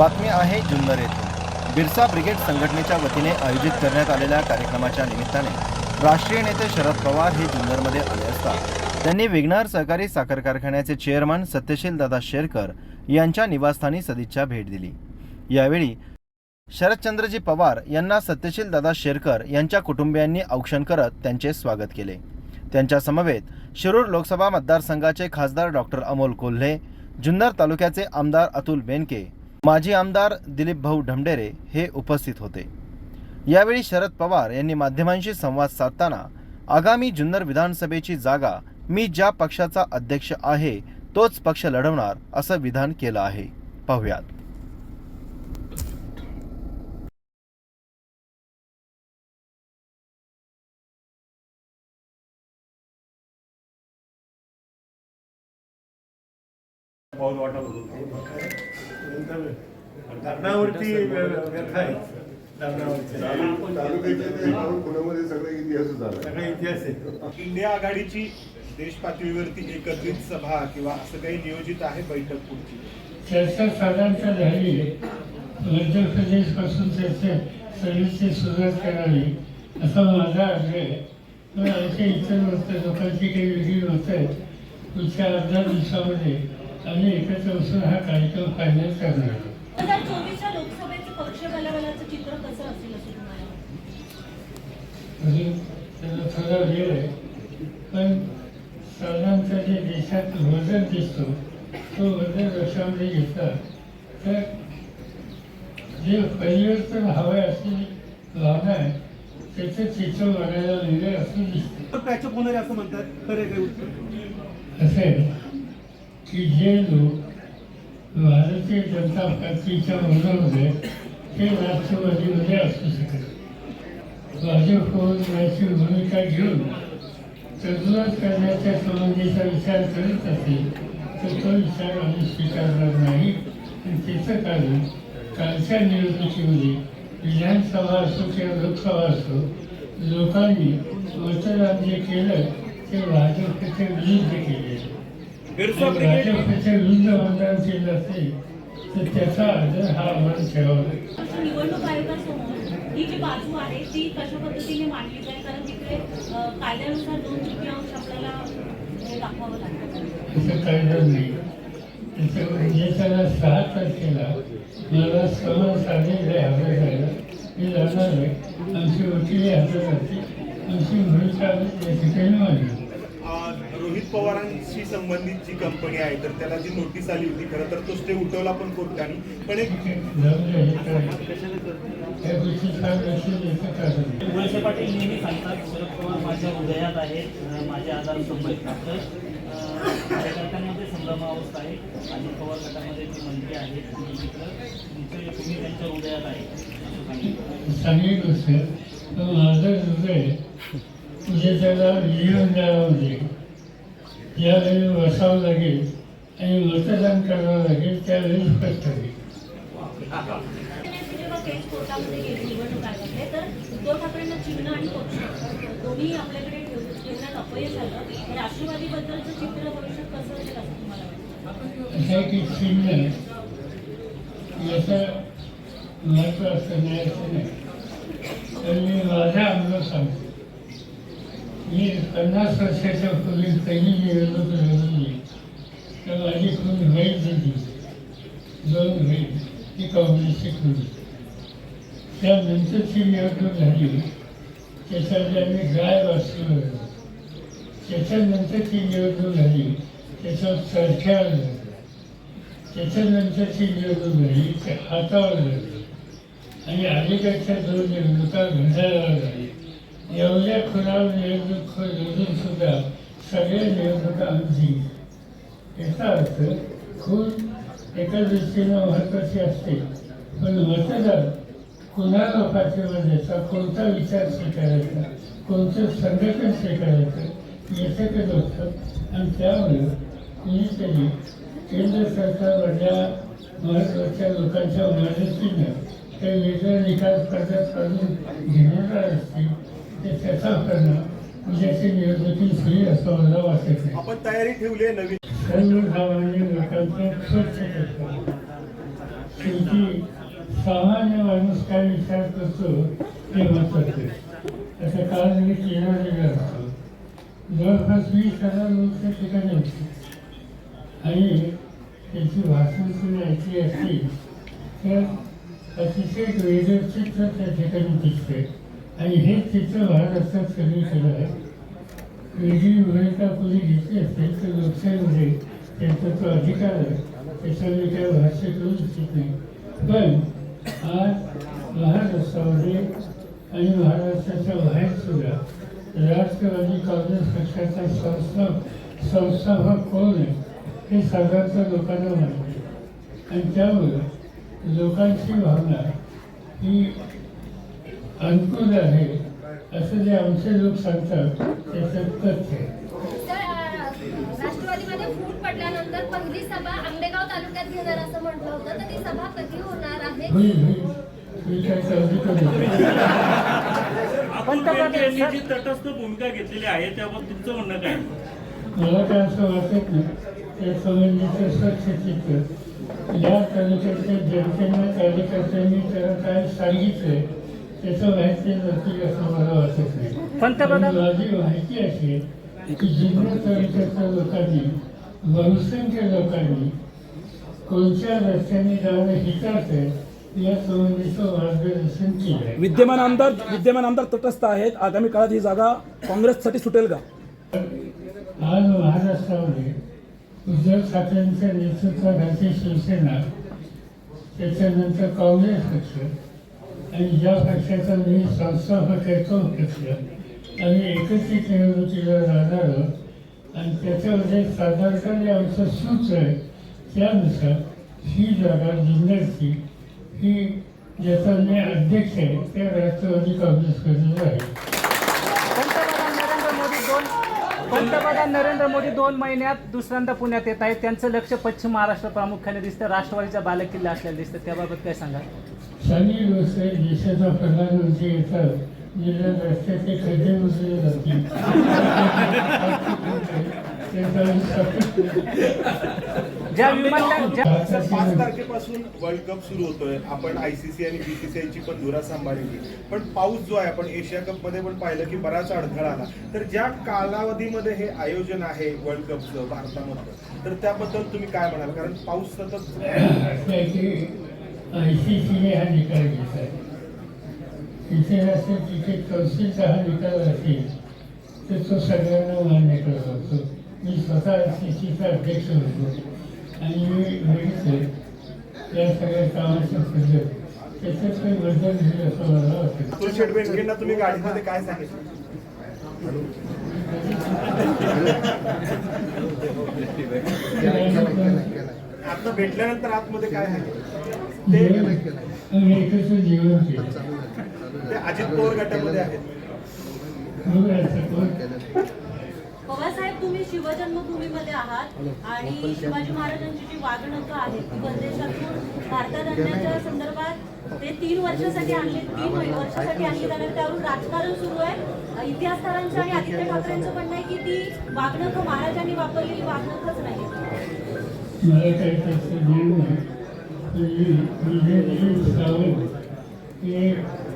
बातमी आहे जुन्नर येथून. बिरसा ब्रिगेड संघटनेच्या वतीने आयोजित करण्यात आलेल्या कार्यक्रमाच्या निमित्ताने राष्ट्रीय नेते शरद पवार हे जुन्नरमध्ये आले असता. त्यांनी विघ्नार सहकारी साखर कारखान्याचे चेअरमन सत्यशील दादा शेरकर यांच्या निवासस्थानी सदिच्छा भेट दिली. यावेळी शरदचंद्रजी पवार यांना सत्यशील दादा शेरकर यांच्या कुटुंबियांनी औक्षण करत त्यांचे स्वागत केले. त्यांच्या समवेत शिरूर लोकसभा मतदारसंघाचे खासदार डॉक्टर अमोल कोल्हे जुन्नर तालुक्याचे आमदार अतुल बेनके माजी आमदार दिलीप भाऊ ढमडेरे हे उपस्थित होते. यावेळी शरद पवार यांनी माध्यमांशी संवाद साधताना आगामी जुन्नर विधानसभेची जागा मी ज्या पक्षाचा अध्यक्ष आहे तोच पक्ष लढवणार असं विधान केलं आहे. पाहुयात. पाऊल वाटत होतो. धरणावरती व्यर्थ आहे. धरणावरती. सगळा इतिहास इंडिया आघाडीची देश पातळीवरती एकत्रित सभा किंवा असं काही नियोजित आहे बैठक पुढची? चर्चा साधारणतः झाली. मध्य प्रदेशपासून त्याचे सर्व्हिसची सुरुवात करावी असा माझा आग्रह पण आमच्या इतर मत लोकांची काही वेगळी मतं आहेत. पुढच्या अर्ध्या दिवसामध्ये आम्ही एकत्र बसून हा कार्यक्रम फायनल करणार आहोत. दोन हजार चोवीसच्या लोकसभेचं पक्ष बलाबलाचं चित्र कसं असेल असं तुम्हाला वाटतं? अजून त्याला थोडा वेळ आहे. पण साधारणतः जे देशात बदल दिसतो तो बदल लक्षामध्ये घेतला तर जे परिवर्तन हवं असलेली भावना आहे त्याचं चित्र बघायला वेगळं असं दिसतं. असं म्हणतात खरं काही उत्तर? असं आहे. की जे लोक भारतीय जनता पार्टीच्या मनामध्ये ते राष्ट्रवादीमध्ये असू शकत भाजपकडून याची भूमिका घेऊन तरुणात करण्याच्या संबंधीचा विचार करत असेल तर तो विचार आम्ही स्वीकारणार नाही. आणि त्याचं कारण कालच्या निवडणुकीमध्ये विधानसभा असो किंवा लोकसभा असो लोकांनी मतदान जे केलं ते भाजपचे विरुद्ध केले. भाजपच्या विरुद्ध मतदान केलं असेल तर त्याचा आदर हा आम्हाला ठेवावा लागेल निवडणूक आयोगासमोर ही जी बाजू आहे ती कशा पद्धतीने मांडली जाईल? कारण तिकडे कायद्यानुसार दोन तृतीयांश आपल्याला दाखवावं लागतं. असं कायदा नाही त्याच्यामुळे त्याला सहा तारखेला मला समज आलेलं आहे हजर राहायला मी जाणार आहे. आमची वकिली हजर राहते आमची भूमिका आम्ही या ठिकाणी मांडली अं, रोहित पवारांशी संबंधित जी कंपनी आहे तर त्याला जी नोटीस आली होती खरं तर तो स्टे उठवला पण कोर्टाने पण एक हे. वळसे पाटील नेहमी सांगतात शरद पवार माझ्या हृदयात आहेत माझे आधार स्तंभ आहेत तर अं, कार्यकर्त्यांमध्ये संभ्रमावस्था आहे अजित पवार गटामध्ये ते मंत्री आहेत मित्र तुमचे तुम्ही त्यांच्या हृदयात आहे चांगली गोष्ट आहे. पण माझं हृदय तुझे त्याला विधिमंडळामध्ये ज्यावेळी बसावं लागेल आणि मतदान करावं लागेल त्यावेळी स्पष्ट होईल त्याने निवडणूक आयोगाकडे तर उद्धव ठाकरेंना चिन्ह आणि पक्ष दोन्ही आपल्याकडे ठेवण्यात अपयश आलं राष्ट्रवादीबद्दलचं चित्र भविष्यात कसं असेल असं तुम्हाला असं आहे की चिन्ह याचं असं नाही असं नाही. तर मी माझा अनुभव सांगतो. मी पन्नास वर्षाच्या पूर्वी पहिली निवडणूक लढवली तर माझी खून वाईट झाली दोन वाईट ती काँग्रेसची खून त्यानंतरची निवडणूक झाली. त्याच्यामध्ये आम्ही गाय वाचलो त्याच्यानंतरची निवडणूक झाली. त्याच्यावर चरख्यावर त्याच्यानंतरची निवडणूक झाली. ते हातावर झाली. आणि अलीकडच्या दोन निवडणुका घड्याळावर झाली एवढ्या खुनावर निवडणूक लढून सुद्धा सगळ्या निवडणुका आम्ही याचा अर्थ खून एका दृष्टीनं महत्त्वाची असते. पण मतदार कुणाला पाठिंबा द्यायचा कोणता विचार स्वीकारायचा कोणतं संघटन स्वीकारायचं याच्याकडे होतं आणि त्यामुळे कुणीतरी केंद्र सरकारमधल्या महत्त्वाच्या लोकांच्या मदतीनं ते वेगळं निकाल स्पर्धा करून घेणार असतील तर त्याचा परिणाम उद्याच्या निवडणुकीत होईल असं मला वाटत आपण तयारी ठेवली आहे नवीन. सर्वसामान्य लोकांचं स्वच्छ करतो शेवटी सामान्य माणूस काय विचार करतो ते महत्वाचं आता कारण मी केरळला असतो जवळपास वीस हजार लोक त्या ठिकाणी होते. आणि त्याची भाषण तुम्ही ऐकली असती तर अतिशय वेगळं चित्र त्या ठिकाणी दिसते. आणि हे चित्र महाराष्ट्रात सगळीकडे आहे. वेगळी भूमिका कोणी घेतली असेल तर लोकशाहीमध्ये त्यांचा तो अधिकार आहे. त्याच्यावर मी काही भाष्य करू इच्छित नाही. पण आज महाराष्ट्रामध्ये आणि महाराष्ट्राच्या बाहेर सुद्धा राष्ट्रवादी काँग्रेस पक्षाचा संस्था संस्थापक कोण आहे हे साधारणतः लोकांना माहिती आणि त्यामुळं लोकांची भावना ही अनुकूल आहे असं जे आमचे लोक सांगतात त्याचं तथ्य आहे. राष्ट्रवादीमध्ये फूट पडल्यानंतर पहिली सभा आंबेगाव तालुक्यात घेणार असं म्हटलं होतं तर ती सभा कधी होणार आहे? यांनी जी तटस्थ भूमिका घेतलेली आहे त्याबाबत तुमचं म्हणणं काय? मला काय असं वाटत नाही. त्या संबंधीचं स्वच्छ चित्र. या तालुक्याच्या जनतेनं कार्यकर्त्यांनी त्याला काय सांगितलंय त्याचं माहिती नसतील असं मला वाटत नाही. माझी माहिती अशी आहे की जिल्हा तालुक्याच्या लोकांनी बहुसंख्य लोकांनी कोणत्या रस्त्याने जाणं हिताचं आहे विद्यमान आमदार विद्यमान आमदार तटस्थ आहेत. आगामी काळात ही जागा काँग्रेससाठी सुटेल का? आज महाराष्ट्रामध्ये उद्धव ठाकरेंच्या नेतृत्वाखाली शिवसेना त्याच्यानंतर काँग्रेस पक्ष आणि ज्या पक्षाचा मी संस्थापक आहे तो पक्ष आम्ही एकत्रित निवडणुकीला राहणार आहोत. आणि त्याच्यामध्ये साधारणपणे जे आमचं सूत्र आहे त्यानुसार ही जागा जिल्ह्याची ही ज्याचा मी अध्यक्ष आहे त्या राष्ट्रवादी करणार आहे पंतप्रधान नरेंद्र मोदी दोन पंतप्रधान नरेंद्र मोदी दोन महिन्यात दुसऱ्यांदा पुण्यात येत आहेत. त्यांचं लक्ष पश्चिम महाराष्ट्र प्रामुख्याने दिसतं. राष्ट्रवादीचा बालेकिल्ला असलेला दिसतं. त्याबाबत काय सांगा आहे देशाचा प्रधानमंत्री येतात जिल्ह्यात रस्त्याचे खड्डे जातील. ज्या विमानतळ पाच तारखेपासून वर्ल्ड कप सुरू होतोय. आपण आयसीसी आणि बीसीसीआय ची पण धुरा सांभाळली. पण पाऊस जो आहे आपण एशिया कपमध्ये पण पाहिलं की बराच अडथळा आला. तर ज्या कालावधीमध्ये हे आयोजन आहे वर्ल्ड कपचं भारतामधलं तर त्याबद्दल तुम्ही काय म्हणाल? कारण पाऊस सतत असं आहे की आय सी सीने हा निकाल घेतला क्रिकेट कौन्सिलचा हा निकाल असेल तर तो सगळ्यांना मान्य करत असतो. मी स्वतः आय सी सीचा अध्यक्ष होतो. आणि मी बघितलं या सगळ्या कामाचं पद्धत त्याच्यात काही झाले असं मला वाटतं. तुम्ही गाडीमध्ये काय सांगितलं? आता भेटल्यानंतर आतमध्ये काय आहे? ते एकत्र केलं ते अजित पवार गटामध्ये आहेत. बघा असं कोण पवारसाहेब तुम्ही शिवजन्मभूमीमध्ये आहात आणि शिवाजी महाराजांची जी वागणुकं आहेत ती परदेशातून भारतात आणण्याच्या संदर्भात ते तीन वर्षासाठी आणले तीन वर्षासाठी आणली जाणार. त्यावरून राजकारण सुरू आहे. इतिहासकारांचं आणि आदित्य ठाकरेंचं म्हणणं आहे की ती वागणुकं महाराजांनी वापरलेली वागणुकच नाही.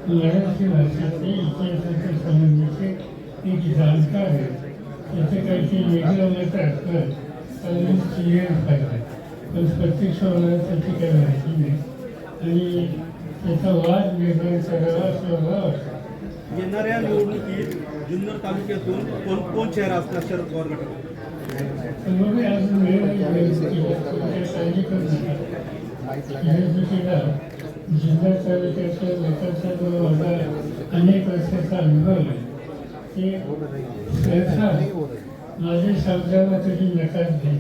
मराठी भाषेचे इतिहासाच्या संबंधीचे एक जाणकार आहे. त्याचं काहीतरी वेगळं असतं तर पाहिजे पण प्रत्यक्ष त्याची काही माहिती नाही. आणि त्याचा वाद निर्माण करावा असं येणाऱ्या निवडणुकीत जुन्नर तालुक्यातून कोण कोण चेहरा असणार शरद पवार गटात? अजून वेळ काळजी करू नका. निवडणुकीला जिल्हा तालुक्याच्या लोकांचा जो माझा अनेक वर्षाचा अनुभव आहे. हो ते माझे शब्दाला कधी नकार नाही.